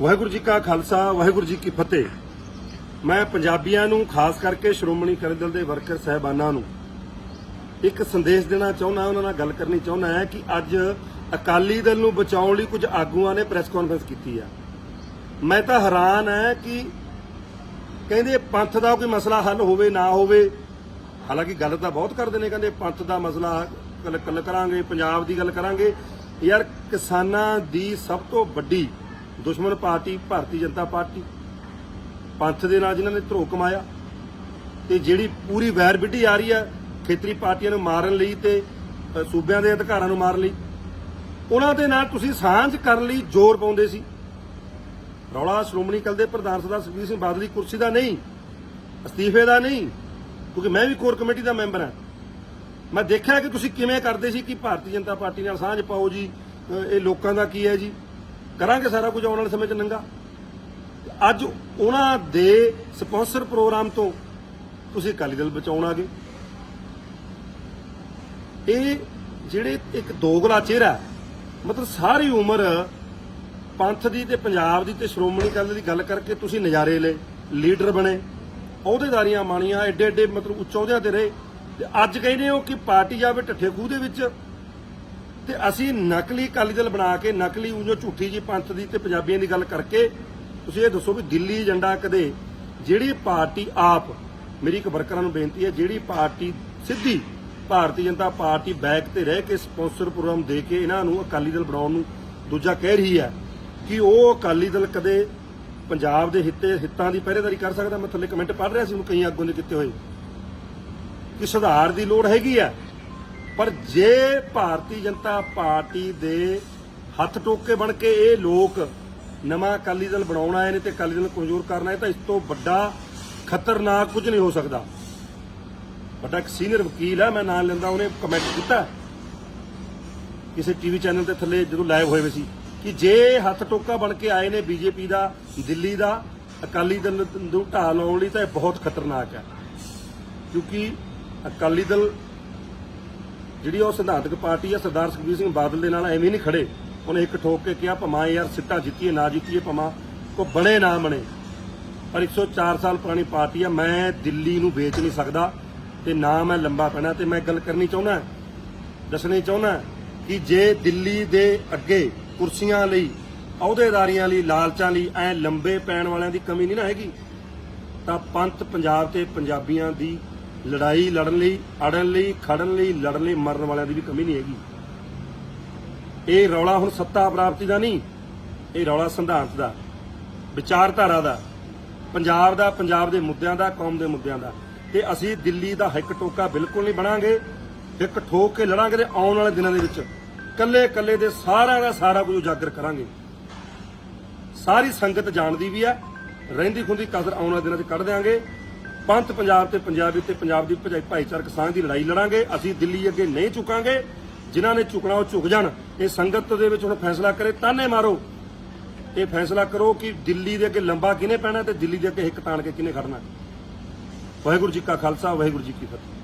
ਵਾਹਿਗੁਰੂ ਜੀ ਕਾ ਖਾਲਸਾ, ਵਾਹਿਗੁਰੂ ਜੀ ਕੀ ਫਤਿਹ। ਮੈਂ ਪੰਜਾਬੀਆਂ ਨੂੰ, ਖਾਸ ਕਰਕੇ ਸ਼੍ਰੋਮਣੀ ਅਕਾਲੀ ਦਲ ਦੇ ਵਰਕਰ ਸਹਿਬਾਨਾਂ ਨੂੰ ਇੱਕ ਸੰਦੇਸ਼ ਦੇਣਾ ਚਾਹੁੰਦਾ, ਉਹਨਾਂ ਨਾਲ ਗੱਲ ਕਰਨੀ ਚਾਹੁੰਦਾ ਹੈ ਕਿ ਅੱਜ ਅਕਾਲੀ ਦਲ ਨੂੰ ਬਚਾਉਣ ਲਈ ਕੁਝ ਆਗੂਆਂ ਨੇ ਪ੍ਰੈਸ ਕਾਨਫਰੰਸ ਕੀਤੀ ਆ। ਮੈਂ ਤਾਂ ਹੈਰਾਨ ਹੈ ਕਿ ਕਹਿੰਦੇ ਪੰਥ ਦਾ ਕੋਈ ਮਸਲਾ ਹੱਲ ਹੋਵੇ, ਨਾ ਹੋਵੇ। ਹਾਲਾਂਕਿ ਗੱਲ ਤਾਂ ਬਹੁਤ ਕਰਦੇ ਨੇ, ਕਹਿੰਦੇ ਪੰਥ ਦਾ ਮਸਲਾ ਗੱਲ ਕਰਾਂਗੇ, ਪੰਜਾਬ ਦੀ ਗੱਲ ਕਰਾਂਗੇ। ਯਾਰ ਕਿਸਾਨਾਂ ਦੀ ਸਭ ਤੋਂ ਵੱਡੀ ਦੁਸ਼ਮਣ ਪਾਰਟੀ, ਭਾਰਤੀ ਜਨਤਾ ਪਾਰਟੀ, ਪੰਥ ਦੇ ਨਾਲ ਜਿਨ੍ਹਾਂ ਨੇ ਧਰੋ ਕਮਾਇਆ ਤੇ ਜਿਹੜੀ ਪੂਰੀ ਵੈਰ ਵਿੱਢੀ ਆ ਰਹੀ ਹੈ ਖੇਤਰੀ ਪਾਰਟੀਆਂ ਨੂੰ ਮਾਰਨ ਲਈ ਤੇ ਸੂਬਿਆਂ ਦੇ ਅਧਿਕਾਰਾਂ ਨੂੰ ਮਾਰਨ ਲਈ, ਉਹਨਾਂ ਦੇ ਨਾਲ ਤੁਸੀਂ ਸਾਂਝ ਕਰਨ ਲਈ ਜ਼ੋਰ ਪਾਉਂਦੇ ਸੀ। ਰੌਲਾ ਸ਼੍ਰੋਮਣੀ ਅਕਾਲੀ ਦੇ ਪ੍ਰਧਾਨ ਸਰਦਾਰ ਸੁਖਬੀਰ ਸਿੰਘ ਬਾਦਲ ਦੀ ਕੁਰਸੀ ਦਾ ਨਹੀਂ, ਅਸਤੀਫੇ ਦਾ ਨਹੀਂ, ਕਿਉਂਕਿ ਮੈਂ ਵੀ ਕੋਰ ਕਮੇਟੀ ਦਾ ਮੈਂਬਰ ਹਾਂ। ਮੈਂ ਦੇਖਿਆ ਕਿ ਤੁਸੀਂ ਕਿਵੇਂ ਕਰਦੇ ਸੀ ਕਿ ਭਾਰਤੀ ਜਨਤਾ ਪਾਰਟੀ ਨਾਲ ਸਾਂਝ ਪਾਓ ਜੀ ਇਹ ਲੋਕਾਂ ਦਾ ਕੀ ਹੈ ਜੀ? ਕਰਾਂਗੇ ਸਾਰਾ ਕੁਝ ਆਉਣ ਵਾਲੇ ਸਮੇਂ 'ਚ ਨੰਗਾ। ਅੱਜ ਉਹਨਾਂ ਦੇ ਸਪਾਂਸਰ ਪ੍ਰੋਗਰਾਮ ਤੋਂ ਤੁਸੀਂ ਅਕਾਲੀ ਦਲ ਬਚਾਉਣ ਆ ਗਏ ਇਹ ਜਿਹੜੇ ਇੱਕ ਦੋਗਲਾ ਚਿਹਰਾ, ਮਤਲਬ ਸਾਰੀ ਉਮਰ ਪੰਥ ਦੀ ਤੇ ਪੰਜਾਬ ਦੀ ਤੇ ਸ਼੍ਰੋਮਣੀ ਅਕਾਲੀ ਦਲ ਦੀ ਗੱਲ ਕਰਕੇ ਤੁਸੀਂ ਨਜ਼ਾਰੇ ਲਏ, ਲੀਡਰ ਬਣੇ, ਅਹੁਦੇਦਾਰੀਆਂ ਮਾਣੀਆਂ ਐਡੇ ਐਡੇ ਮਤਲਬ ਉੱਚ ਅਹੁਦਿਆਂ ਤੇ ਰਹੇ। ਤੇ ਅੱਜ ਕਹਿੰਦੇ ਹੋ ਕਿ ਪਾਰਟੀ ਜਾਵੇ ਢੱਠੇ ਖੂਹ ਦੇ ਵਿੱਚ ਤੇ ਅਸੀਂ ਨਕਲੀ ਅਕਾਲੀ ਦਲ ਬਣਾ ਕੇ, ਨਕਲੀ ਉਹ ਝੂਠੀ ਜੀ ਪੰਥ ਦੀ ਤੇ ਪੰਜਾਬੀਆਂ ਦੀ ਗੱਲ ਕਰਕੇ ਤੁਸੀਂ ਇਹ ਦੱਸੋ ਵੀ ਦਿੱਲੀ ਏਜੰਡਾ ਕਦੇ ਜਿਹੜੀ ਪਾਰਟੀ ਆਪ, ਮੇਰੀ ਇੱਕ ਵਰਕਰਾਂ ਨੂੰ ਬੇਨਤੀ ਹੈ, ਜਿਹੜੀ ਪਾਰਟੀ ਸਿੱਧੀ ਭਾਰਤੀ ਜਨਤਾ ਪਾਰਟੀ ਬੈਕ ਤੇ ਰਹਿ ਕੇ ਸਪਾਂਸਰ ਪ੍ਰੋਗਰਾਮ ਦੇ ਕੇ ਇਹਨਾਂ ਨੂੰ ਅਕਾਲੀ ਦਲ ਬਣਾਉਣ ਨੂੰ ਦੂਜਾ ਕਹਿ ਰਹੀ ਹੈ ਕਿ ਉਹ ਅਕਾਲੀ ਦਲ ਕਦੇ ਪੰਜਾਬ ਦੇ ਹਿੱਤੇ, ਹਿੱਤਾਂ ਦੀ ਪਹਿਰੇਦਾਰੀ ਕਰ ਸਕਦਾ। ਮੈਂ ਥੱਲੇ ਕਮੈਂਟ ਪੜ੍ਹ ਰਿਹਾ ਸੀ, ਉਹਨੂੰ ਕਈ ਆਗੂ ਨੇ ਕੀਤੇ ਹੋਏ। ਕਿ ਸੁਧਾਰ ਦੀ ਲੋੜ ਹੈਗੀ ਆ ਪਰ ਜੇ ਭਾਰਤੀ ਜਨਤਾ ਪਾਰਟੀ ਦੇ ਹੱਥ ਟੋਕੇ ਬਣ ਕੇ ਇਹ ਲੋਕ ਨਵਾਂ ਅਕਾਲੀ ਦਲ ਬਣਾਉਣ ਆਏ ਨੇ ਤੇ ਅਕਾਲੀ ਦਲ ਨੂੰ ਕਮਜ਼ੋਰ ਕਰਨਾ ਹੈ ਤਾਂ ਇਸ ਤੋਂ ਵੱਡਾ ਖਤਰਨਾਕ ਕੁਝ ਨਹੀਂ ਹੋ ਸਕਦਾ। ਵੱਡਾ ਇੱਕ ਸੀਨੀਅਰ ਵਕੀਲ ਹੈ, ਮੈਂ ਨਾਂ ਲੈਂਦਾ, ਉਹਨੇ ਕਮੈਂਟ ਕੀਤਾ। ਕਿਸੇ ਟੀਵੀ ਚੈਨਲ ਤੇ ਥੱਲੇ ਜਦੋਂ ਲਾਈਵ ਹੋਏ ਹੋਏ ਸੀ ਕਿ ਜੇ ਹੱਥ ਟੋਕਾ ਬਣ ਕੇ ਆਏ ਨੇ ਬੀਜੇਪੀ ਦਾ, ਦਿੱਲੀ ਦਾ, ਅਕਾਲੀ ਦਲ ਨੂੰ ਢਾਹ ਲਾਉਣ ਲਈ ਤਾਂ ਇਹ ਬਹੁਤ ਖਤਰਨਾਕ ਹੈ। ਕਿਉਂਕਿ ਅਕਾਲੀ ਦਲ ਜਿਹੜੀ ਉਹ ਸਿਧਾਂਤਕ ਪਾਰਟੀ ਆ, ਸਰਦਾਰ ਸੁਖਬੀਰ ਸਿੰਘ ਬਾਦਲ ਦੇ ਨਾਲ ਐਵੇਂ ਨਹੀਂ ਖੜੇ। ਉਹਨੇ ਇੱਕ ਠੋਕ ਕੇ ਕਿਹਾ, ਭਮਾ ਯਾਰ, ਸਿੱਟਾ ਜਿੱਤੀਏ, ਨਾ ਜਿੱਤੀਏ ਭਮਾ ਕੋ ਬਣੇ ਨਾ ਬਣੇ। ਪਰ 104 ਸਾਲ ਪੁਰਾਣੀ ਪਾਰਟੀ ਆ, ਮੈਂ ਦਿੱਲੀ ਨੂੰ ਵੇਚ ਨਹੀਂ ਸਕਦਾ ਤੇ ਨਾ ਮੈਂ ਲੰਬਾ ਪੈਣਾ ਤੇ ਮੈਂ ਗੱਲ ਕਰਨੀ ਚਾਹੁੰਦਾ ਦੱਸਣੀ ਚਾਹੁੰਦਾ ਕਿ ਜੇ ਦਿੱਲੀ ਦੇ ਅੱਗੇ ਕੁਰਸੀਆਂ ਲਈ, ਅਹੁਦੇਦਾਰੀਆਂ ਲਈ, ਲਾਲਚਾਂ ਲਈ ਐ ਲੰਬੇ ਪੈਣ ਵਾਲਿਆਂ ਦੀ ਕਮੀ ਨਹੀਂ ਨਾ ਹੈਗੀ, ਤਾਂ ਪੰਥ ਪੰਜਾਬ ਤੇ ਪੰਜਾਬੀਆਂ ਦੀ ਲੜਾਈ ਲੜਨ ਲਈ, ਅੜਨ ਲਈ, ਖੜਨ ਲਈ, ਲੜਨ ਲਈ ਮਰਨ ਵਾਲਿਆਂ ਦੀ ਵੀ ਕਮੀ ਨਹੀਂ ਹੈਗੀ। ਇਹ ਰੌਲਾ ਹੁਣ ਸੱਤਾ ਪ੍ਰਾਪਤੀ ਦਾ ਨਹੀਂ, ਇਹ ਰੌਲਾ ਸਿਧਾਂਤ ਦਾ, ਵਿਚਾਰਧਾਰਾ ਦਾ, ਪੰਜਾਬ ਦਾ, ਪੰਜਾਬ ਦੇ ਮੁੱਦਿਆਂ ਦਾ, ਕੌਮ ਦੇ ਮੁੱਦਿਆਂ ਦਾ। ਤੇ ਅਸੀਂ ਦਿੱਲੀ ਦਾ ਹਿੱਕ ਟੋਕਾ ਬਿਲਕੁਲ ਨਹੀਂ ਬਣਾਂਗੇ, ਇੱਕ ਠੋਕ ਕੇ ਲੜਾਂਗੇ ਤੇ ਆਉਣ ਵਾਲੇ ਦਿਨਾਂ ਦੇ ਵਿੱਚ ਕੱਲੇ ਕੱਲੇ ਦੇ ਸਾਰਿਆਂ ਦਾ ਸਾਰਾ ਕੁਝ ਉਜਾਗਰ ਕਰਾਂਗੇ। ਸਾਰੀ ਸੰਗਤ ਜਾਣਦੀ ਵੀ ਹੈ ਰਹਿੰਦੀ ਖੁੰਦੀ ਕਦਰ ਆਉਣ ਵਾਲੇ ਦਿਨਾਂ 'ਚ ਕੱਢ ਦਿਆਂਗੇ। ਪੰਥ ਪੰਜਾਬ ਤੇ ਪੰਜਾਬੀ ਤੇ ਪੰਜਾਬ ਦੀ ਭਾਈ- ਭਾਈਚਾਰਕ ਸਾਂਝ ਦੀ ਲੜਾਈ ਲੜਾਂਗੇ, ਅਸੀਂ ਦਿੱਲੀ ਅੱਗੇ ਨਹੀਂ ਝੁਕਾਂਗੇ। ਜਿਨ੍ਹਾਂ ਨੇ ਝੁਕਣਾ ਉਹ ਝੁਕ ਜਾਣ। ਇਹ ਸੰਗਤ ਦੇ ਵਿੱਚ ਹੁਣ ਫੈਸਲਾ ਕਰੇ, ਤਾਨੇ ਮਾਰੋ। ਇਹ ਫੈਸਲਾ ਕਰੋ ਕਿ ਦਿੱਲੀ ਦੇ ਅੱਗੇ ਲੰਬਾ ਕਿਹਨੇ ਪੈਣਾ ਤੇ ਦਿੱਲੀ ਦੇ ਅੱਗੇ ਹਿੱਕ ਤਾਣ ਕੇ ਕਿਹਨੇ ਖੜਨਾ। ਵਾਹਿਗੁਰੂ ਜੀ ਕਾ ਖਾਲਸਾ, ਵਾਹਿਗੁਰੂ ਜੀ ਕੀ ਫਤਿਹ।